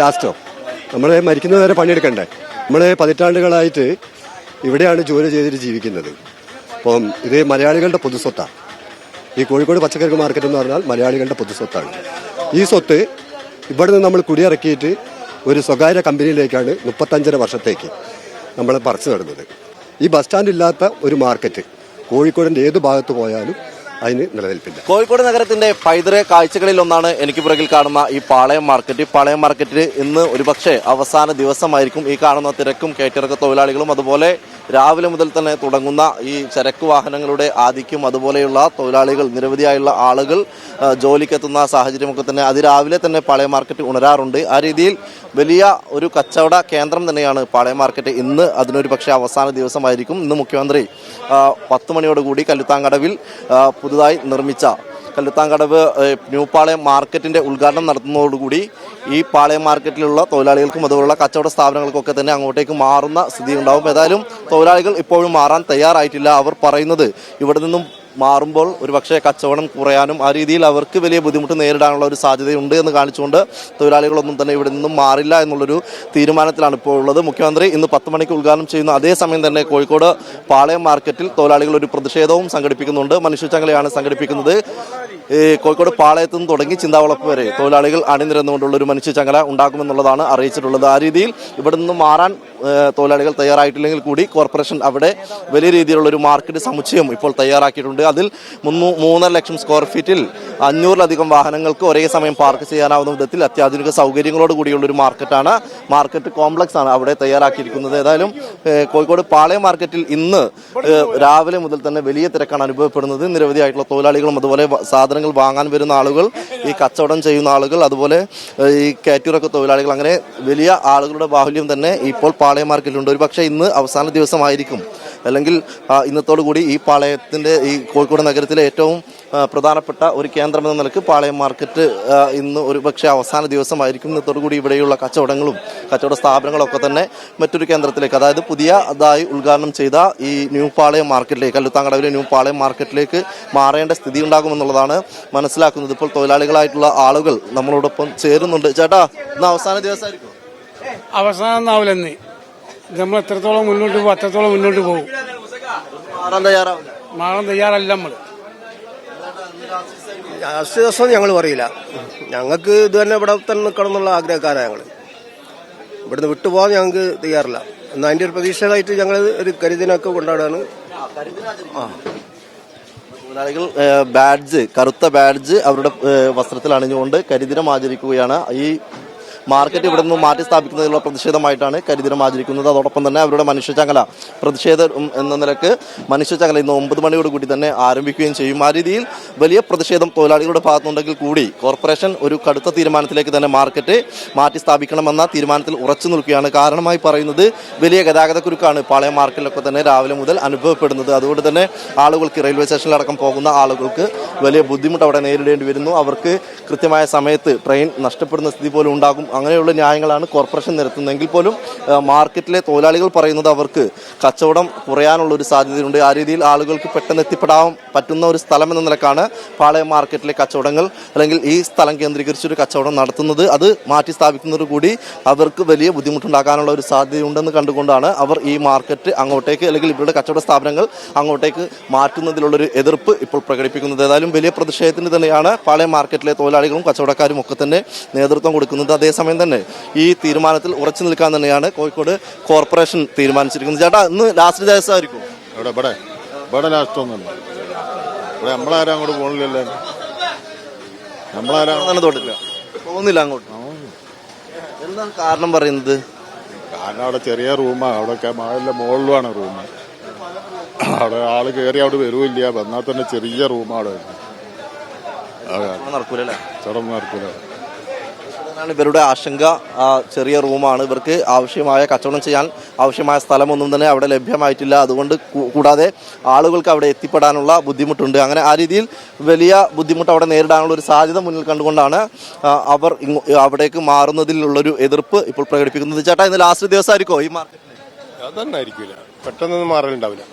ലാസ്റ്റോ? നമ്മൾ മരിക്കുന്നത് വരെ പണിയെടുക്കണ്ടേ? നമ്മൾ പതിറ്റാണ്ടുകളായിട്ട് ഇവിടെയാണ് ജോലി ചെയ്തിട്ട് ജീവിക്കുന്നത്. അപ്പം ഇത് മലയാളികളുടെ പൊതുസ്വത്താണ് ഈ കോഴിക്കോട് പച്ചക്കറി മാർക്കറ്റ് എന്ന് പറഞ്ഞാൽ മലയാളികളുടെ പൊതുസ്വത്താണ് ഈ സ്വത്ത് ഇവിടെ നിന്ന് നമ്മൾ കുടിയിറക്കിയിട്ട് ഒരു സ്വകാര്യ കമ്പനിയിലേക്കാണ് മുപ്പത്തഞ്ചര വർഷത്തേക്ക് നമ്മൾ പറിച്ചു നടന്നത്. ഈ ബസ് സ്റ്റാൻഡ് ഇല്ലാത്ത ഒരു മാർക്കറ്റ് കോഴിക്കോടിന്റെ ഏത് ഭാഗത്ത് പോയാലും അതിന് നിലനിൽപ്പില്ല. കോഴിക്കോട് നഗരത്തിന്റെ പൈതൃക കാഴ്ചകളിൽ ഒന്നാണ് എനിക്ക് പുറകിൽ കാണുന്ന ഈ പാളയം മാർക്കറ്റ് പാളയം മാർക്കറ്റിൽ ഇന്ന് ഒരുപക്ഷെ അവസാന ദിവസമായിരിക്കും ഈ കാണുന്ന തിരക്കും കയറ്റിറക്ക തൊഴിലാളികളും അതുപോലെ രാവിലെ മുതൽ തന്നെ തുടങ്ങുന്ന ഈ ചരക്ക് വാഹനങ്ങളുടെ ആധിക്യം അതുപോലെയുള്ള തൊഴിലാളികൾ നിരവധിയായുള്ള ആളുകൾ ജോലിക്കെത്തുന്ന സാഹചര്യമൊക്കെ തന്നെ അതിരാവിലെ തന്നെ പാളയ മാർക്കറ്റ് ഉണരാറുണ്ട്. ആ രീതിയിൽ വലിയ ഒരു കച്ചവട കേന്ദ്രം തന്നെയാണ് പാളയ മാർക്കറ്റ്. ഇന്ന് അതിനൊരു പക്ഷേ അവസാന ദിവസമായിരിക്കും. ഇന്ന് മുഖ്യമന്ത്രി പത്ത് മണിയോടുകൂടി കല്ലുത്താങ്കടവിൽ പുതുതായി നിർമ്മിച്ച കല്ലുത്താങ്കടവ് ഏഹ്, ന്യൂ പാളയം മാർക്കറ്റിന്റെ ഉദ്ഘാടനം നടത്തുന്നതോടുകൂടി ഈ പാളയം മാർക്കറ്റിലുള്ള തൊഴിലാളികൾക്കും അതുപോലുള്ള കച്ചവട സ്ഥാപനങ്ങൾക്കൊക്കെ തന്നെ അങ്ങോട്ടേക്ക് മാറുന്ന സ്ഥിതി ഉണ്ടാവും ഏതായാലും തൊഴിലാളികൾ ഇപ്പോഴും മാറാൻ തയ്യാറായിട്ടില്ല അവർ പറയുന്നത്. ഇവിടെ നിന്നും മാറുമ്പോൾ ഒരുപക്ഷെ കച്ചവടം കുറയാനും ആ രീതിയിൽ അവർക്ക് വലിയ ബുദ്ധിമുട്ട് നേരിടാനുള്ള ഒരു സാധ്യതയുണ്ട് എന്ന് കാണിച്ചുകൊണ്ട് തൊഴിലാളികളൊന്നും തന്നെ ഇവിടെ നിന്നും മാറില്ല എന്നുള്ളൊരു തീരുമാനത്തിലാണ് ഇപ്പോൾ ഉള്ളത്. മുഖ്യമന്ത്രി ഇന്ന് പത്ത് മണിക്ക് ഉദ്ഘാടനം ചെയ്യുന്ന അതേസമയം തന്നെ കോഴിക്കോട് പാളയം മാർക്കറ്റിൽ തൊഴിലാളികൾ ഒരു പ്രതിഷേധവും സംഘടിപ്പിക്കുന്നുണ്ട്. മനുഷ്യച്ചങ്ങളെയാണ് സംഘടിപ്പിക്കുന്നത്. കോഴിക്കോട് പാളയത്തു നിന്ന് തുടങ്ങി ചിന്താവളപ്പ് വരെ തൊഴിലാളികൾ അണിനിരന്നുകൊണ്ടുള്ള ഒരു മനുഷ്യ ചങ്ങല ഉണ്ടാക്കുമെന്നുള്ളതാണ് അറിയിച്ചിട്ടുള്ളത്. ആ രീതിയിൽ ഇവിടെ നിന്ന് മാറാൻ തൊഴിലാളികൾ തയ്യാറായിട്ടില്ലെങ്കിൽ കൂടി കോർപ്പറേഷൻ അവിടെ വലിയ രീതിയിലുള്ള ഒരു മാർക്കറ്റ് സമുച്ചയം ഇപ്പോൾ തയ്യാറാക്കിയിട്ടുണ്ട്. അതിൽ മുന്നൂ മൂന്നര ലക്ഷം സ്ക്വയർ ഫീറ്റിൽ അഞ്ഞൂറിലധികം വാഹനങ്ങൾക്ക് ഒരേ സമയം പാർക്ക് ചെയ്യാനാവുന്ന വിധത്തിൽ അത്യാധുനിക സൗകര്യങ്ങളോട് കൂടിയുള്ള ഒരു മാർക്കറ്റാണ്. മാർക്കറ്റ് കോംപ്ലക്സ് ആണ് അവിടെ തയ്യാറാക്കിയിരിക്കുന്നത്. ഏതായാലും കോഴിക്കോട് പാളയം മാർക്കറ്റിൽ ഇന്ന് രാവിലെ മുതൽ തന്നെ വലിയ തിരക്കാണ് അനുഭവപ്പെടുന്നത്. നിരവധിയായിട്ടുള്ള തൊഴിലാളികളും അതുപോലെ സാധനങ്ങൾ വാങ്ങാൻ വരുന്ന ആളുകൾ ഈ കച്ചവടം ചെയ്യുന്ന ആളുകൾ അതുപോലെ ഈ കാറ്റൂറൊക്കെ തൊഴിലാളികൾ അങ്ങനെ വലിയ ആളുകളുടെ ബാഹുല്യം തന്നെ ഇപ്പോൾ മാർക്കറ്റിലുണ്ട്. ഒരു പക്ഷേ ഇന്ന് അവസാന ദിവസമായിരിക്കും. അല്ലെങ്കിൽ കൂടി ഈ പാളയത്തിന്റെ ഈ കോഴിക്കോട് നഗരത്തിലെ ഏറ്റവും പ്രധാനപ്പെട്ട ഒരു കേന്ദ്രമെന്ന നിലയ്ക്ക് പാളയം മാർക്കറ്റ് ഇന്ന് ഒരു പക്ഷേ അവസാന ദിവസമായിരിക്കും. ഇന്നത്തോടു കൂടി ഇവിടെയുള്ള കച്ചവടങ്ങളും കച്ചവട സ്ഥാപനങ്ങളൊക്കെ തന്നെ മറ്റൊരു കേന്ദ്രത്തിലേക്ക് അതായത് പുതിയ അതായി ഉദ്ഘാടനം ചെയ്ത ഈ ന്യൂ പാളയം മാർക്കറ്റിലേക്ക് കല്ലുത്താങ്കടവിലെ ന്യൂ പാളയം മാർക്കറ്റിലേക്ക് മാറേണ്ട സ്ഥിതി ഉണ്ടാകുമെന്നുള്ളതാണ് മനസ്സിലാക്കുന്നത്. ഇപ്പോൾ തൊഴിലാളികളായിട്ടുള്ള ആളുകൾ നമ്മളോടൊപ്പം ചേരുന്നുണ്ട്. ചേട്ടാ ഇന്ന് അവസാന ദിവസമായിരിക്കും. അവസാനം ഒന്നാവില്ലെന്ന് നമ്മൾ എത്രത്തോളം മുന്നോട്ട് പോകും അത്രത്തോളം മുന്നോട്ട് പോകും. മാറാൻ തയ്യാറാവില്ല മാറാൻ തയ്യാറല്ല നമ്മൾ രാഷ്ട്രീയ ദിവസം ഞങ്ങൾ പറയില്ല. ഞങ്ങൾക്ക് ഇത് തന്നെ ഇവിടെ തന്നെ നിൽക്കണം എന്നുള്ള ആഗ്രഹക്കാരാണ് ഞങ്ങൾ ഇവിടുന്ന് വിട്ടുപോകാൻ ഞങ്ങൾക്ക് തയ്യാറില്ല. എന്നാൽ അതിന്റെ ഒരു പ്രതീക്ഷകളായിട്ട് ഞങ്ങൾ ഒരു കരുതിനൊക്കെ കൊണ്ടാടാണ്. ആ. തൊഴിലാളികൾ ബാഡ്ജ് കറുത്ത ബാഡ്ജ് അവരുടെ വസ്ത്രത്തിൽ അണിഞ്ഞുകൊണ്ട് കരിദിനം ആചരിക്കുകയാണ്. ഈ മാർക്കറ്റ് ഇവിടെ നിന്ന് മാറ്റി സ്ഥാപിക്കുന്നതിനുള്ള പ്രതിഷേധമായിട്ടാണ് കരിദിനം ആചരിക്കുന്നത്. അതോടൊപ്പം തന്നെ അവരുടെ മനുഷ്യചങ്ങല പ്രതിഷേധ എന്ന നിലയ്ക്ക് മനുഷ്യചങ്ങല ഇന്ന് ഒമ്പത് മണിയോട് കൂടി തന്നെ ആരംഭിക്കുകയും ചെയ്യും. ആ രീതിയിൽ വലിയ പ്രതിഷേധം തൊഴിലാളികളുടെ ഭാഗത്തുണ്ടെങ്കിൽ കൂടി കോർപ്പറേഷൻ ഒരു കടുത്ത തീരുമാനത്തിലേക്ക് തന്നെ മാർക്കറ്റ് മാറ്റി സ്ഥാപിക്കണമെന്ന തീരുമാനത്തിൽ ഉറച്ചു നിൽക്കുകയാണ്. കാരണമായി പറയുന്നത് വലിയ ഗതാഗതക്കുരുക്കാണ് പാളയം മാർക്കറ്റിലൊക്കെ തന്നെ രാവിലെ മുതൽ അനുഭവപ്പെടുന്നത്. അതുകൊണ്ട് തന്നെ ആളുകൾക്ക് റെയിൽവേ സ്റ്റേഷനിലടക്കം പോകുന്ന ആളുകൾക്ക് വലിയ ബുദ്ധിമുട്ട് അവിടെ നേരിടേണ്ടി വരുന്നു. അവർക്ക് കൃത്യമായ സമയത്ത് ട്രെയിൻ നഷ്ടപ്പെടുന്ന സ്ഥിതി പോലും ഉണ്ടാകും. അങ്ങനെയുള്ള ന്യായങ്ങളാണ് കോർപ്പറേഷൻ നിരത്തുന്നതെങ്കിൽ പോലും മാർക്കറ്റിലെ തൊഴിലാളികൾ പറയുന്നത് അവർക്ക് കച്ചവടം കുറയാനുള്ള ഒരു സാധ്യതയുണ്ട്. ആ രീതിയിൽ ആളുകൾക്ക് പെട്ടെന്ന് എത്തിപ്പെടാൻ പറ്റുന്ന ഒരു സ്ഥലം എന്ന നിലക്കാണ് പാളയം മാർക്കറ്റിലെ കച്ചവടങ്ങൾ അല്ലെങ്കിൽ ഈ സ്ഥലം കേന്ദ്രീകരിച്ചൊരു കച്ചവടം നടത്തുന്നത്. അത് മാറ്റി സ്ഥാപിക്കുന്നത് കൂടി അവർക്ക് വലിയ ബുദ്ധിമുട്ടുണ്ടാക്കാനുള്ള ഒരു സാധ്യതയുണ്ടെന്ന് കണ്ടുകൊണ്ടാണ് അവർ ഈ മാർക്കറ്റ് അങ്ങോട്ടേക്ക് അല്ലെങ്കിൽ ഇവരുടെ കച്ചവട സ്ഥാപനങ്ങൾ അങ്ങോട്ടേക്ക് മാറ്റുന്നതിലുള്ളൊരു എതിർപ്പ് ഇപ്പോൾ പ്രകടിപ്പിക്കുന്നത്. ഏതായാലും വലിയ പ്രതിഷേധത്തിന് തന്നെയാണ് പാളയം മാർക്കറ്റിലെ തൊഴിലാളികളും കച്ചവടക്കാരും ഒക്കെ തന്നെ നേതൃത്വം കൊടുക്കുന്നത്. അതേസമയം തന്നെ ഈ തീരുമാനത്തിൽ ഉറച്ചു നിൽക്കാൻ തന്നെയാണ് കോഴിക്കോട് കോർപ്പറേഷൻ തീരുമാനിച്ചിരിക്കുന്നത്. ചേട്ടാ ഇന്ന് ലാസ്റ്റ് ദിവസമായിരിക്കും ഇവിടെ ഇവിടെ ഇവിടെ ലാസ്റ്റ് ഒന്നുമില്ല ഇവിടെ നമ്മളാരും അങ്ങോട്ട് പോകണില്ലല്ലോ നമ്മളാരും അങ്ങനെ തൊട്ടില്ല പോകുന്നില്ല അങ്ങോട്ട്. എന്താണ് കാരണം പറയുന്നത്? കാരണം അവിടെ ചെറിയ റൂമാണ് അവിടെ മഴയിലെ മുകളിലുമാണ് റൂം. അവിടെ ആൾ കയറി അവിടെ വരുമില്ല വന്നാൽ തന്നെ ചെറിയ റൂമാണ് അവിടെ. നടക്കൂലല്ലേ ചടം നടക്കില്ല അതാണ് ഇവരുടെ ആശങ്ക. ചെറിയ റൂമാണ്. ഇവർക്ക് ആവശ്യമായ കച്ചവടം ചെയ്യാൻ ആവശ്യമായ സ്ഥലമൊന്നും തന്നെ അവിടെ ലഭ്യമായിട്ടില്ല. അതുകൊണ്ട് കൂടാതെ ആളുകൾക്ക് അവിടെ എത്തിപ്പെടാനുള്ള ബുദ്ധിമുട്ടുണ്ട്. അങ്ങനെ ആ രീതിയിൽ വലിയ ബുദ്ധിമുട്ട് അവിടെ നേരിടാനുള്ള ഒരു സാധ്യത മുന്നിൽ കണ്ടുകൊണ്ടാണ് അവർ അവിടേക്ക് മാറുന്നതിലുള്ളൊരു എതിർപ്പ് ഇപ്പോൾ പ്രകടിപ്പിക്കുന്നത്. ചേട്ടാ ഇന്ന് ലാസ്റ്റ് ദിവസമായിരിക്കോ ഈ മാർക്കറ്റിൽ അതൊന്നും ആയിരിക്കില്ല പെട്ടെന്നൊന്നും മാറലുണ്ടാവില്ല.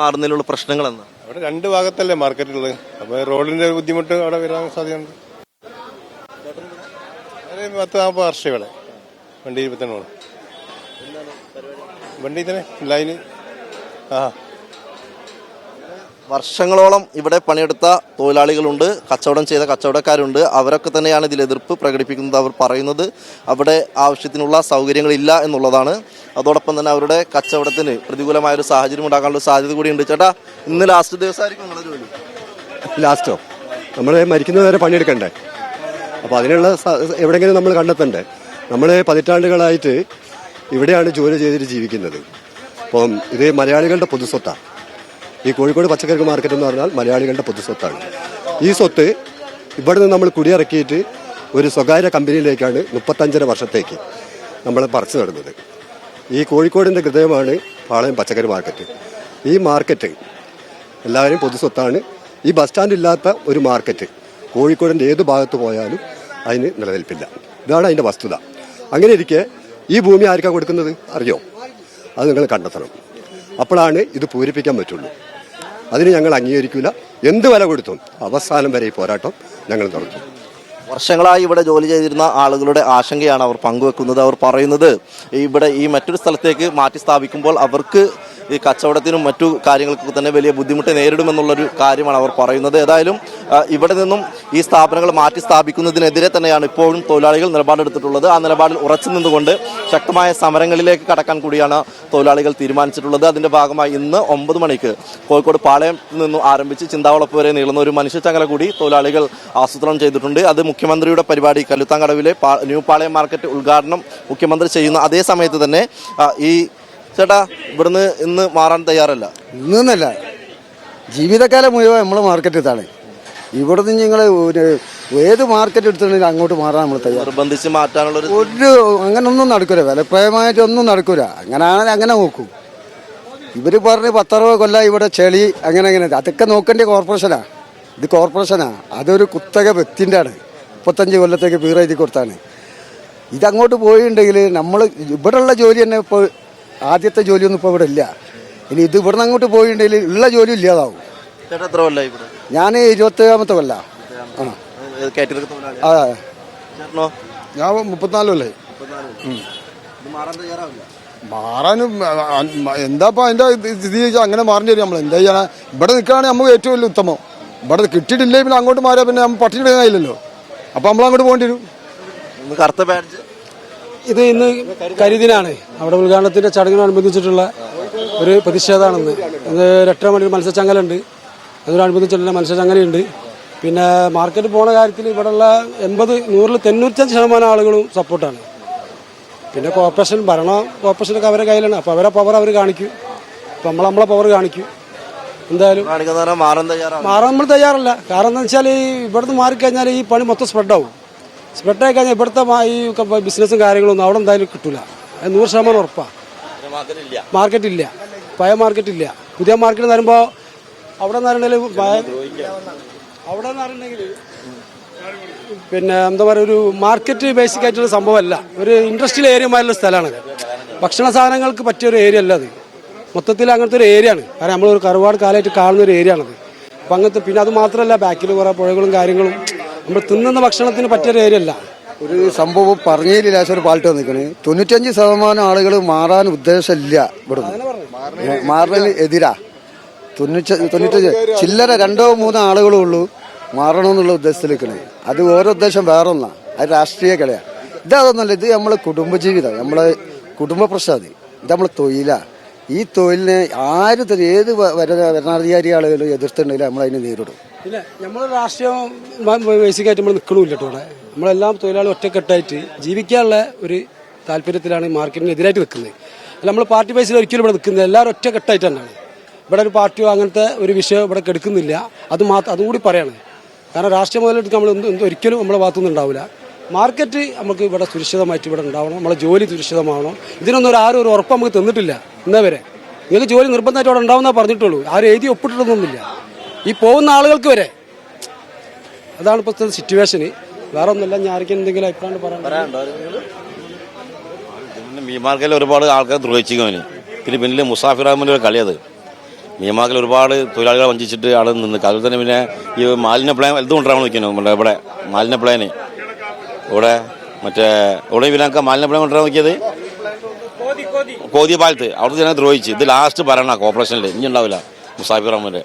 മാറുന്നതിലുള്ള പ്രശ്നങ്ങൾ അവിടെ രണ്ട് ഭാഗത്തല്ലേ മാർക്കറ്റുള്ളത് അപ്പോൾ റോഡിന്റെ ബുദ്ധിമുട്ട് അവിടെ വരാൻ സാധ്യതയുണ്ട്. ഒരു പത്ത് നാൽപ്പത് വർഷം ഇവിടെ. വണ്ടി തന്നെ വണ്ടി തന്നെ? ലൈന്? ആ വർഷങ്ങളോളം ഇവിടെ പണിയെടുത്ത തൊഴിലാളികളുണ്ട് കച്ചവടം ചെയ്ത കച്ചവടക്കാരുണ്ട്. അവരൊക്കെ തന്നെയാണ് ഇതിൽ എതിർപ്പ് പ്രകടിപ്പിക്കുന്നത് അവർ പറയുന്നത്. അവിടെ ആവശ്യത്തിനുള്ള സൗകര്യങ്ങളില്ല എന്നുള്ളതാണ്. അതോടൊപ്പം തന്നെ അവരുടെ കച്ചവടത്തിന് പ്രതികൂലമായ ഒരു സാഹചര്യം ഉണ്ടാക്കാനുള്ള സാധ്യത കൂടിയുണ്ട്. ചേട്ടാ ഇന്ന് ലാസ്റ്റ് ദിവസമായിരിക്കും നിങ്ങളുടെ ജോലി. ലാസ്റ്റോ? നമ്മൾ മരിക്കുന്നവരെ പണിയെടുക്കണ്ടേ? അപ്പോൾ അതിനുള്ള എവിടെയെങ്കിലും നമ്മൾ കണ്ടെത്തണ്ടേ? നമ്മൾ പതിറ്റാണ്ടുകളായിട്ട് ഇവിടെയാണ് ജോലി ചെയ്തിട്ട് ജീവിക്കുന്നത്. അപ്പം ഇത് മലയാളികളുടെ പൊതുസ്വത്താണ് ഈ കോഴിക്കോട് പച്ചക്കറി മാർക്കറ്റ് എന്ന് പറഞ്ഞാൽ മലയാളികളുടെ പൊതുസ്വത്താണ് ഈ സ്വത്ത് ഇവിടെ നിന്ന് നമ്മൾ കുടിയിറക്കിയിട്ട് ഒരു സ്വകാര്യ കമ്പനിയിലേക്കാണ് മുപ്പത്തഞ്ചര വർഷത്തേക്ക് നമ്മൾ പറിച്ചു നടന്നത്. ഈ കോഴിക്കോടിന്റെ ഹൃദയമാണ് പാളയം പച്ചക്കറി മാർക്കറ്റ് ഈ മാർക്കറ്റ് എല്ലാവരും പൊതുസ്വത്താണ് ഈ ബസ് സ്റ്റാൻഡ് ഇല്ലാത്ത ഒരു മാർക്കറ്റ് കോഴിക്കോടിന്റെ ഏത് ഭാഗത്ത് പോയാലും അതിന് നിലനിൽപ്പില്ല. ഇതാണ് അതിന്റെ വസ്തുത. അങ്ങനെ ഇരിക്കെ ഈ ഭൂമി ആർക്കാണ് കൊടുക്കുന്നത്? അറിയോ? അത് നിങ്ങൾ കണ്ടെത്തണം. അപ്പോഴാണ് ഇത് പൂരിപ്പിക്കാൻ പറ്റുള്ളൂ. അതിന് ഞങ്ങൾ അംഗീകരിക്കില്ല എന്ത് വില കൊടുത്തും അവസാനം വരെ ഈ പോരാട്ടം ഞങ്ങൾ നടത്തും. വർഷങ്ങളായി ഇവിടെ ജോലി ചെയ്തിരുന്ന ആളുകളുടെ ആശങ്കയാണ് അവർ പങ്കുവെക്കുന്നത്. അവർ പറയുന്നത് ഇവിടെ ഈ മറ്റൊരു സ്ഥലത്തേക്ക് മാറ്റി സ്ഥാപിക്കുമ്പോൾ അവർക്ക് ഈ കച്ചവടത്തിനും മറ്റു കാര്യങ്ങൾക്കൊക്കെ തന്നെ വലിയ ബുദ്ധിമുട്ട് നേരിടുമെന്നുള്ളൊരു കാര്യമാണ് അവർ പറയുന്നത്. ഏതായാലും ഇവിടെ നിന്നും ഈ സ്ഥാപനങ്ങൾ മാറ്റി സ്ഥാപിക്കുന്നതിനെതിരെ തന്നെയാണ് ഇപ്പോഴും തൊഴിലാളികൾ നിലപാടെടുത്തിട്ടുള്ളത് ആ നിലപാടിൽ ഉറച്ചു നിന്നുകൊണ്ട് ശക്തമായ സമരങ്ങളിലേക്ക് കടക്കാൻ കൂടിയാണ് തൊഴിലാളികൾ തീരുമാനിച്ചിട്ടുള്ളത്. അതിന്റെ ഭാഗമായി ഇന്ന് ഒമ്പത് മണിക്ക് കോഴിക്കോട് പാളയം നിന്നും ആരംഭിച്ച് ചിന്താവളപ്പ് വരെ നീളുന്ന ഒരു മനുഷ്യച്ചങ്ങല കൂടി തൊഴിലാളികൾ ആസൂത്രണം ചെയ്തിട്ടുണ്ട്. അത് മുഖ്യമന്ത്രിയുടെ പരിപാടി കല്ലുത്താങ്കടവിലെ ന്യൂ പാളയം മാർക്കറ്റ് ഉദ്ഘാടനം മുഖ്യമന്ത്രി ചെയ്യുന്ന അതേ സമയത്ത് തന്നെ ഈ ചേട്ടാ ഇവിടുന്ന് ഇന്ന് മാറാൻ തയ്യാറല്ല. ഇന്നല്ല ജീവിതകാലം മുഴുവൻ നമ്മൾ മാർക്കറ്റ് ഇതാണ് ഇവിടെ നിന്ന് നിങ്ങൾ ഒരു ഏത് മാർക്കറ്റ് എടുത്തിട്ടുണ്ടെങ്കിലും അങ്ങോട്ട് മാറാൻ നമ്മൾ തയ്യാറ്. നിർബന്ധിച്ച് മാറ്റാനുള്ള ഒരു അങ്ങനൊന്നും നടക്കൂല. വിലപ്രയമായിട്ട് ഒന്നും നടക്കൂല. അങ്ങനെയാണെങ്കിൽ അങ്ങനെ നോക്കൂ. ഇവർ പറഞ്ഞ് പത്തറുപത് കൊല്ലം ഇവിടെ ചെളി അങ്ങനെ അങ്ങനെ. അതൊക്കെ നോക്കേണ്ട കോർപ്പറേഷനാ. ഇത് കോർപ്പറേഷനാ. അതൊരു കുത്തക വ്യക്തിന്റെ ആണ് മുപ്പത്തഞ്ച് കൊല്ലത്തേക്ക് പീറെഴുതി കൊടുത്താണ്. ഇതങ്ങോട്ട് പോയിട്ടുണ്ടെങ്കിൽ നമ്മൾ ഇവിടെയുള്ള ജോലി തന്നെ ഇപ്പോൾ ആദ്യത്തെ ജോലിയൊന്നും ഇപ്പോൾ ഇവിടെ ഇല്ല. ഇനി ഇത് ഇവിടുന്ന് അങ്ങോട്ട് പോയിട്ടുണ്ടെങ്കിൽ ഉള്ള ജോലി ഇല്ലാതാവും. ചേട്ടാ എത്ര ഏഴാമത്തെ ഇവിടെ? ഞാൻ ഇരുപത്തേഴാമത്തെ കൊല്ല. ആ. ചേട്ടനോ? ഞാൻ മുപ്പത്തിനാല് കൊല്ലേ ഇത് മാറാൻ തയ്യാറാവില്ല? മാറാനും എന്താപ്പോ അതിന്റെ സ്ഥിതി ചോദിച്ചാൽ അങ്ങനെ മാറേണ്ടി വരും നമ്മൾ എന്താ ചെയ്യാ ഇവിടെ നിൽക്കുകയാണെങ്കിൽ നമുക്ക് ഏറ്റവും വലിയ ഉത്തമം. ഇവിടെ കിട്ടിയിട്ടില്ലേ പിന്നെ അങ്ങോട്ട് മാറിയാൽ പിന്നെ നമ്മൾ പട്ടിണി ഇടുകയില്ലല്ലോ അപ്പൊ നമ്മൾ അങ്ങോട്ട് പോകേണ്ടി വരും. കറുത്ത ബാഡ്ജ് ഇത് ഇന്ന് കരിദിനാണ്. അവിടെ ഉദ്ഘാടനത്തിന്റെ ചടങ്ങിനോടനുബന്ധിച്ചിട്ടുള്ള ഒരു പ്രതിഷേധമാണെന്ന്. ഇത് രട്ടര മണി മത്സ്യച്ചങ്ങലുണ്ട് അതിനോടനുബന്ധിച്ചിട്ടുള്ള മത്സ്യച്ചങ്ങലുണ്ട് പിന്നെ മാർക്കറ്റ് പോണ കാര്യത്തിൽ ഇവിടെയുള്ള എൺപത് നൂറിൽ തൊണ്ണൂറ്റഞ്ച് ശതമാനം ആളുകളും സപ്പോർട്ടാണ് പിന്നെ കോർപ്പറേഷൻ ഭരണ കോർപ്പറേഷനൊക്കെ അവരെ കയ്യിലാണ്. അപ്പോൾ അവരെ പവർ അവർ കാണിക്കും. അപ്പം നമ്മൾ നമ്മളെ പവർ കാണിക്കും. എന്തായാലും മാറാൻ നമ്മൾ തയ്യാറല്ല. കാരണം എന്താ വെച്ചാൽ ഇവിടുന്ന് മാറിക്കഴിഞ്ഞാൽ ഈ പണി മൊത്തം സ്പ്രെഡാവും സ്പ്രെഡായി കഴിഞ്ഞാൽ ഇവിടുത്തെ ഈ ബിസിനസ്സും കാര്യങ്ങളൊന്നും അവിടെ എന്തായാലും കിട്ടൂല. അത് നൂറ് ശതമാനം ഉറപ്പാണ് മാർക്കറ്റ് ഇല്ല. പഴയ മാർക്കറ്റ് ഇല്ല. പുതിയ മാർക്കറ്റ് തരുമ്പോ അവിടെ അവിടെ പിന്നെ എന്താ പറയുക ഒരു മാർക്കറ്റ് ബേസിക് ആയിട്ടുള്ള സംഭവമല്ല. ഒരു ഇൻഡസ്ട്രിയൽ ഏരിയ മാതിരിയുള്ള സ്ഥലമാണ് ഭക്ഷണ സാധനങ്ങൾക്ക് പറ്റിയ ഒരു ഏരിയ അല്ല അത്. മൊത്തത്തിൽ അങ്ങനത്തെ ഒരു ഏരിയ ആണ്. കാരണം നമ്മൾ ഒരു കറുവാട് കാലമായിട്ട് കാണുന്ന ഒരു ഏരിയ ആണത് അപ്പം അങ്ങനത്തെ പിന്നെ അത് മാത്രമല്ല ബാക്കിൽ കുറേ പുഴകളും കാര്യങ്ങളും നമ്മൾ തിന്നുന്ന ഭക്ഷണത്തിന് പറ്റിയ ഒരു ഏരിയ അല്ല ഒരു സംഭവം പറഞ്ഞതിൽ ഒരു പാൾട്ട് വന്നിക്കണ് തൊണ്ണൂറ്റഞ്ച് ശതമാനം ആളുകൾ മാറാൻ ഉദ്ദേശമില്ല ഇവിടുന്ന്. മാറുന്നതിന് എതിരാ. തൊണ്ണൂറ്റ തൊണ്ണൂറ്റഞ്ച് ചില്ലറ രണ്ടോ മൂന്നോ ആളുകളേ ഉള്ളൂ മാറണമെന്നുള്ള ഉദ്ദേശത്തിൽ നിൽക്കണേ. അത് ഓരോ ഉദ്ദേശം വേറെ ഒന്നാണ് അത് രാഷ്ട്രീയ കളിയാ. ഇതതൊന്നുമല്ല ഇത് നമ്മളെ കുടുംബജീവിതം. നമ്മളെ കുടുംബ പ്രശ്നം ഇത് നമ്മളെ തൊഴിലാ. ഈ തൊഴിലിനെ ആര് ഏത് ഭരണാധികാരി ആളുകൾ എതിർത്തുണ്ടെങ്കിലും നമ്മൾ അതിനെ നേരിടും. പിന്നെ നമ്മൾ രാഷ്ട്രീയം ബേസിക്കായിട്ട് നമ്മൾ നിൽക്കണമില്ല കേട്ടോ ഇവിടെ നമ്മളെല്ലാം തൊഴിലാളി ഒറ്റക്കെട്ടായിട്ട് ജീവിക്കാനുള്ള ഒരു താല്പര്യത്തിലാണ് മാർക്കറ്റിന് എതിരായിട്ട് നിൽക്കുന്നത് അല്ല നമ്മൾ പാർട്ടി ബേസിൽ ഒരിക്കലും ഇവിടെ നിൽക്കുന്നത് എല്ലാവരും ഒറ്റക്കെട്ടായിട്ട് തന്നെയാണ്. ഇവിടെ ഒരു പാർട്ടിയോ അങ്ങനത്തെ ഒരു വിഷയം ഇവിടെ കെടുക്കുന്നില്ല. അത് മാത്രം അതുകൂടി പറയാണ്. കാരണം രാഷ്ട്രീയം മുതലെടുത്ത് നമ്മൾ ഒരിക്കലും നമ്മളെ ഭാഗത്തുനിന്ന് ഉണ്ടാവില്ല മാർക്കറ്റ് നമുക്ക് ഇവിടെ സുരക്ഷിതമായിട്ട് ഇവിടെ ഉണ്ടാവണം. നമ്മളെ ജോലി സുരക്ഷിതമാവണം. ഇതിനൊന്നും ഒരു ആരും ഒരു ഉറപ്പ് നമുക്ക് തന്നിട്ടില്ല. ഇന്നേ വരെ. നിങ്ങൾക്ക് ജോലി നിർബന്ധമായിട്ട് അവിടെ ഉണ്ടാവുന്ന പറഞ്ഞിട്ടുള്ളൂ. ആരും എഴുതി ഒപ്പിട്ടിട്ടൊന്നുമില്ല. ഈ പോകുന്ന ആളുകൾക്ക് വരെ. അതാണ് ഇപ്പോഴത്തെ സിറ്റുവേഷന് വേറെ ഒന്നുമില്ല. ഞാൻ ആർക്കും എന്തെങ്കിലും അഭിപ്രായം പറയാൻ മീമാർക്കയിൽ ഒരുപാട് ആൾക്കാർ ദ്രോഹിച്ചിരിക്കും പിന്നെ പിന്നിൽ അഹമ്മദിന്റെ ഒരു കളിയത്. മീമാർക്കൽ ഒരുപാട് തൊഴിലാളികളെ വഞ്ചിച്ചിട്ട് അവിടെ നിന്ന് അതുപോലെ തന്നെ പിന്നെ ഈ മാലിന്യ പ്ലാൻ എന്ത് വെക്കുന്നു നമ്മുടെ ഇവിടെ മാലിന്യ പ്ലാന് ഇവിടെ മറ്റേ ഇവിടെ ഇവനൊക്കെ മാലിന്യപ്പണം കൊണ്ടുവരാൻ നോക്കിയത്? കോതിയ പാലത്ത് അവിടുത്തെ ജനങ്ങൾ ദ്രോഹിച്ച്. ഇത് ലാസ്റ്റ് ഭരണ കോർപ്പറേഷനിൽ ഇനി ഉണ്ടാവില്ല. മുസാഫിർ റഹ്മാന്റെ.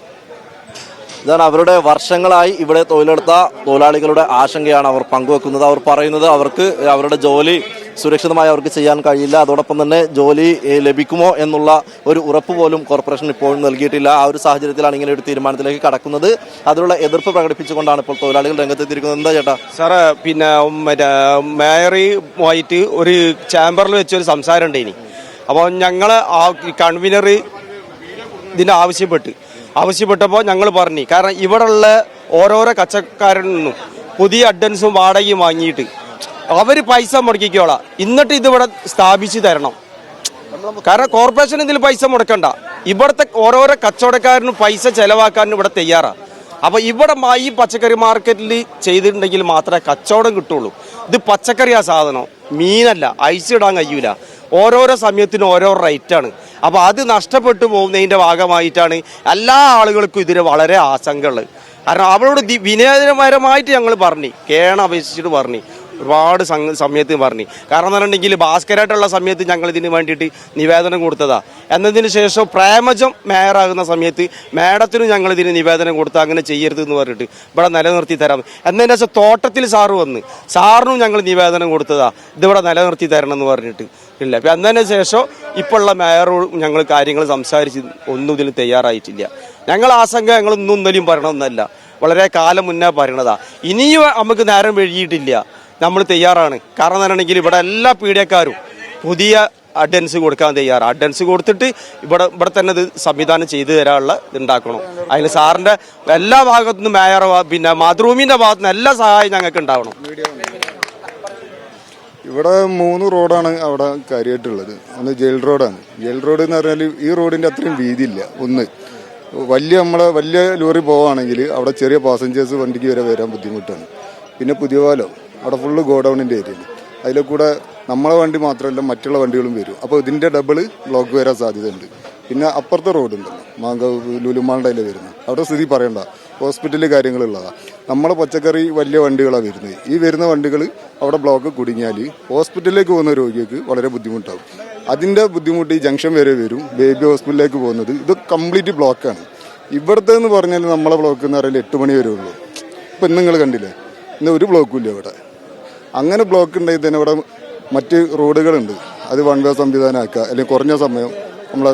ഇതാണ് അവരുടെ വർഷങ്ങളായി ഇവിടെ തൊഴിലെടുത്ത തൊഴിലാളികളുടെ ആശങ്കയാണ് അവർ പങ്കുവെക്കുന്നത്. അവർ പറയുന്നത് അവർക്ക് അവരുടെ ജോലി സുരക്ഷിതമായി അവർക്ക് ചെയ്യാൻ കഴിയില്ല. അതോടൊപ്പം തന്നെ ജോലി ലഭിക്കുമോ എന്നുള്ള ഒരു ഉറപ്പ് പോലും കോർപ്പറേഷൻ ഇപ്പോഴും നൽകിയിട്ടില്ല. ആ ഒരു സാഹചര്യത്തിലാണ് ഇങ്ങനെ ഒരു തീരുമാനത്തിലേക്ക് കടക്കുന്നത്. അതിനുള്ള എതിർപ്പ് പ്രകടിപ്പിച്ചുകൊണ്ടാണ് ഇപ്പോൾ തൊഴിലാളികൾ രംഗത്തെത്തിയിരിക്കുന്നത്. എന്താ ചേട്ടാ? സാറെ പിന്നെ മറ്റേ മേയറുമായിട്ട് ഒരു ചാമ്പറിൽ വെച്ചൊരു സംസാരം ഉണ്ട് ഇനി. അപ്പോൾ ഞങ്ങൾ ആ കൺവീനർ ഇതിന്റെ ആവശ്യപ്പെട്ട് ആവശ്യപ്പെട്ടപ്പോൾ ഞങ്ങൾ പറഞ്ഞു. കാരണം ഇവിടെയുള്ള ഓരോരോ കച്ചക്കാരിൽ നിന്നും പുതിയ അഡ്വൻസും വാടകയും വാങ്ങിയിട്ട് അവർ പൈസ മുടക്കിക്കോളാം. എന്നിട്ട് ഇതിവിടെ സ്ഥാപിച്ചു തരണം. കാരണം കോർപ്പറേഷൻ ഇതിൽ പൈസ മുടക്കണ്ട. ഇവിടുത്തെ ഓരോരോ കച്ചവടക്കാരനും പൈസ ചെലവാക്കാൻ ഇവിടെ തയ്യാറാണ് അപ്പൊ ഇവിടെ ഈ പച്ചക്കറി മാർക്കറ്റിൽ ചെയ്തിട്ടുണ്ടെങ്കിൽ മാത്രമേ കച്ചവടം കിട്ടുള്ളൂ. ഇത് പച്ചക്കറിയാ സാധനം. മീനല്ല ഐസ് ഇടാൻ കഴിയൂല. ഓരോരോ സമയത്തിനും ഓരോ റേറ്റാണ് അപ്പൊ അത് നഷ്ടപ്പെട്ടു പോകുന്നതിന്റെ ഭാഗമായിട്ടാണ് എല്ലാ ആളുകൾക്കും ഇതിന് വളരെ ആശങ്കകൾ കാരണം അവളോട് വിനയപരമായിട്ട് ഞങ്ങൾ പറഞ്ഞു. കേണ അപേക്ഷിച്ചിട്ട് പറഞ്ഞു. ഒരുപാട് സമയത്ത് പറഞ്ഞു. കാരണം എന്ന് പറഞ്ഞിട്ടുണ്ടെങ്കിൽ ഭാസ്കരായിട്ടുള്ള സമയത്ത് ഞങ്ങൾ ഇതിന് വേണ്ടിയിട്ട് നിവേദനം കൊടുത്തതാ. എന്നതിന് ശേഷം പ്രേമജം മേയറാകുന്ന സമയത്ത് മേഡത്തിനും ഞങ്ങൾ ഇതിന് നിവേദനം കൊടുത്ത് അങ്ങനെ ചെയ്യരുത് എന്ന് പറഞ്ഞിട്ട് ഇവിടെ നിലനിർത്തി തരാം. എന്നതിന് ശേഷം തോട്ടത്തിൽ സാറ് വന്ന്. സാറിനും ഞങ്ങൾ നിവേദനം കൊടുത്തതാ. ഇതിവിടെ നിലനിർത്തി തരണം എന്ന് പറഞ്ഞിട്ട്. ഇല്ല. അപ്പം എന്നതിന് ശേഷം ഇപ്പോൾ ഉള്ള മേയറോട് ഞങ്ങൾ കാര്യങ്ങൾ സംസാരിച്ച് ഒന്നും ഇതിന് തയ്യാറായിട്ടില്ല. ഞങ്ങൾ ആശങ്ക ഞങ്ങൾ ഇന്നും ഇന്നലെയും പറയണമെന്നല്ല വളരെ കാലം മുന്നേ പറയണതാ. ഇനിയും നമുക്ക് നേരം വൈകിയിട്ടില്ല. നമ്മൾ തയ്യാറാണ്. കാരണം എന്താണെങ്കിൽ ഇവിടെ എല്ലാ പീഡിയക്കാരും പുതിയ അഡ്വൻസ് കൊടുക്കാൻ തയ്യാറാണ്. അഡ്വൻസ് കൊടുത്തിട്ട് ഇവിടെ ഇവിടെ തന്നെ ഇത് സംവിധാനം ചെയ്തു തരാനുള്ള ഇത് ഉണ്ടാക്കണം. അതിന് സാറിന്റെ എല്ലാ ഭാഗത്തു നിന്നും മേയർ പിന്നെ മാതൃഭൂമിന്റെ ഭാഗത്തു നിന്ന് എല്ലാ സഹായം ഞങ്ങൾക്ക് ഉണ്ടാവണം. ഇവിടെ മൂന്ന് റോഡാണ് അവിടെ കാര്യമായിട്ടുള്ളത്. ഒന്ന് ജയിൽ റോഡാണ്. ജയിൽ റോഡ് എന്ന് പറഞ്ഞാൽ ഈ റോഡിന്റെ അത്രയും വീതിയില്ല. ഒന്ന്. വലിയ നമ്മളെ വലിയ ലോറി പോവുകയാണെങ്കിൽ അവിടെ ചെറിയ പാസഞ്ചേഴ്സ് വണ്ടിക്ക് വരെ വരാൻ ബുദ്ധിമുട്ടാണ്. പിന്നെ പുതിയ പാലം. അവിടെ ഫുള്ള് ഗോഡൗണിന്റെ ഏരിയയാണ് അതിൽ കൂടെ നമ്മളെ വണ്ടി മാത്രമല്ല മറ്റുള്ള വണ്ടികളും വരും. അപ്പോൾ ഇതിന്റെ ഡബിൾ ബ്ലോക്ക് വരാൻ സാധ്യതയുണ്ട്. പിന്നെ അപ്പുറത്തെ റോഡ് മാങ്ക ലുലുമാളുടെ അതിൽ വരുന്നത് അവിടെ സ്ഥിതി പറയണ്ട. ഹോസ്പിറ്റലിൽ കാര്യങ്ങളുള്ളതാണ് നമ്മളെ പച്ചക്കറി വലിയ വണ്ടികളാണ് വരുന്നത് ഈ വരുന്ന വണ്ടികൾ അവിടെ ബ്ലോക്ക് കുടുങ്ങിയാൽ ഹോസ്പിറ്റലിലേക്ക് പോകുന്ന രോഗിക്ക് വളരെ ബുദ്ധിമുട്ടാകും അതിന്റെ ബുദ്ധിമുട്ട് ഈ ജംഗ്ഷൻ വരെ വരും. ബേബി ഹോസ്പിറ്റലിലേക്ക് പോകുന്നത്. ഇത് കംപ്ലീറ്റ് ബ്ലോക്കാണ് ഇവിടുത്തെ എന്ന് പറഞ്ഞാൽ നമ്മളെ ബ്ലോക്ക് എന്ന് പറയുന്നത് എട്ട് മണി വരെ ഉള്ളൂ. ഇപ്പം നിങ്ങൾ കണ്ടില്ലേ? ഇന്ന് ഒരു ബ്ലോക്കും ഇല്ല ഇവിടെ. അങ്ങനെ ബ്ലോക്ക് ഉണ്ടെങ്കിൽ തന്നെ ഇവിടെ മറ്റ് റോഡുകളുണ്ട് അത് വൺ വേ സംവിധാനമാക്കുക. അല്ലെങ്കിൽ കുറഞ്ഞ സമയം നമ്മളെ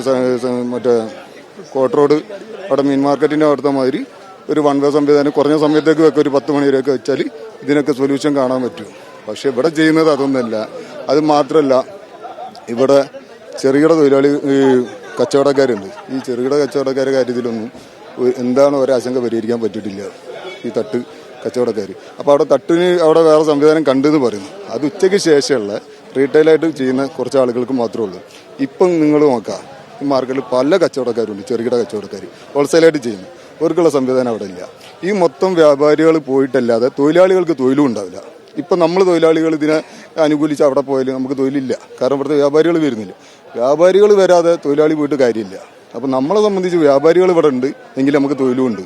മറ്റേ കോട്ട് റോഡ് അവിടെ മീൻ മാർക്കറ്റിന്റെ അവിടുത്തെ മാതിരി ഒരു വൺ വേ സംവിധാനം കുറഞ്ഞ സമയത്തേക്ക് വെക്കുക ഒരു പത്ത് മണി വരെയൊക്കെ വെച്ചാൽ ഇതിനൊക്കെ സൊല്യൂഷൻ കാണാൻ പറ്റും. പക്ഷേ ഇവിടെ ചെയ്യുന്നത് അതൊന്നുമല്ല അത് മാത്രമല്ല ഇവിടെ ചെറുകിട തൊഴിലാളി കച്ചവടക്കാരുണ്ട്. ഈ ചെറുകിട കച്ചവടക്കാരുടെ കാര്യത്തിലൊന്നും എന്താണ് ഒരാശങ്ക പരിഹരിക്കാൻ പറ്റിയിട്ടില്ല. ഈ തട്ട് കച്ചവടക്കാർ അപ്പോൾ അവിടെ തട്ടിന് അവിടെ വേറെ സംവിധാനം കണ്ടെന്ന് പറയുന്നു. അത് ഉച്ചയ്ക്ക് ശേഷമുള്ള റീറ്റെയിലായിട്ട് ചെയ്യുന്ന കുറച്ച് ആളുകൾക്ക് മാത്രമേ ഉള്ളൂ. ഇപ്പം നിങ്ങൾ നോക്കാം ഈ മാർക്കറ്റിൽ പല കച്ചവടക്കാരുണ്ട് ചെറുകിട കച്ചവടക്കാർ ഹോൾസെയിലായിട്ട് ചെയ്യുന്നു. അവർക്കുള്ള സംവിധാനം അവിടെ ഇല്ല. ഈ മൊത്തം വ്യാപാരികൾ പോയിട്ടല്ലാതെ തൊഴിലാളികൾക്ക് തൊഴിലും ഉണ്ടാവില്ല. ഇപ്പം നമ്മൾ തൊഴിലാളികൾ ഇതിനെ അനുകൂലിച്ച് അവിടെ പോയാലും നമുക്ക് തൊഴിലില്ല. കാരണം ഇവിടുത്തെ വ്യാപാരികൾ വരുന്നില്ല. വ്യാപാരികൾ വരാതെ തൊഴിലാളി പോയിട്ട് കാര്യമില്ല. അപ്പം നമ്മളെ സംബന്ധിച്ച് വ്യാപാരികൾ ഇവിടെ ഉണ്ട് എങ്കിൽ നമുക്ക് തൊഴിലും ഉണ്ട്.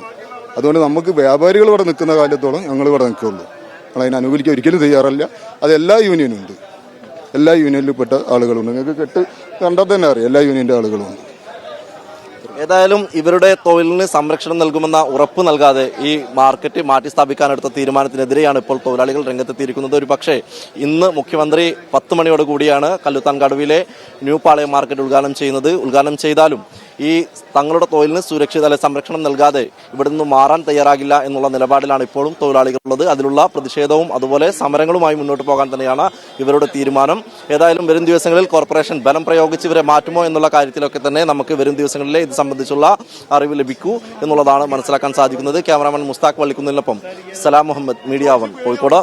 അതുകൊണ്ട് നമുക്ക് വ്യാപാരികൾ ഇവിടെ നിൽക്കുന്ന കാലത്തോളം ഞങ്ങൾ ഇവിടെ നിൽക്കുള്ളൂ. ഞങ്ങൾ അതിനെ അനുകൂലിക്കാൻ ഒരിക്കലും തയ്യാറല്ല. അത് എല്ലാ യൂണിയനും ഉണ്ട്. എല്ലാ യൂണിയനിലും പെട്ട ആളുകളുണ്ട്. നിങ്ങൾക്ക് കെട്ട് കണ്ടാൽ തന്നെ അറിയാം. എല്ലാ യൂണിയന്റെ ആളുകളുമുണ്ട് ഏതായാലും ഇവരുടെ തൊഴിലിന് സംരക്ഷണം നൽകുമെന്ന ഉറപ്പ് നൽകാതെ ഈ മാർക്കറ്റ് മാറ്റി സ്ഥാപിക്കാനെടുത്ത തീരുമാനത്തിനെതിരെയാണ് ഇപ്പോൾ തൊഴിലാളികൾ രംഗത്തെത്തിയിരിക്കുന്നത്. ഒരു പക്ഷേ ഇന്ന് മുഖ്യമന്ത്രി പത്ത് മണിയോടുകൂടിയാണ് കല്ലുത്താൻ കടവിലെ ന്യൂ പാളയം മാർക്കറ്റ് ഉദ്ഘാടനം ചെയ്യുന്നത്. ഉദ്ഘാടനം ചെയ്താലും ഈ തങ്ങളുടെ തൊഴിലിന് സുരക്ഷിത അല്ലെ സംരക്ഷണം നൽകാതെ ഇവിടെ നിന്ന് മാറാൻ തയ്യാറാകില്ല എന്നുള്ള നിലപാടിലാണ് ഇപ്പോഴും തൊഴിലാളികളുള്ളത്. അതിലുള്ള പ്രതിഷേധവും അതുപോലെ സമരങ്ങളുമായി മുന്നോട്ട് പോകാൻ തന്നെയാണ് ഇവരുടെ തീരുമാനം. ഏതായാലും വരും ദിവസങ്ങളിൽ കോർപ്പറേഷൻ ബലം പ്രയോഗിച്ച് ഇവരെ മാറ്റുമോ എന്നുള്ള കാര്യത്തിലൊക്കെ തന്നെ നമുക്ക് വരും ദിവസങ്ങളിലെ ഇത് സംബന്ധിച്ചുള്ള അറിവ് ലഭിക്കൂ എന്നുള്ളതാണ് മനസ്സിലാക്കാൻ സാധിക്കുന്നത്. ക്യാമറാമാൻ മുസ്താഖ് വള്ളിക്കുന്നതിനൊപ്പം സലാം മുഹമ്മദ് മീഡിയ വൺ കോഴിക്കോട്.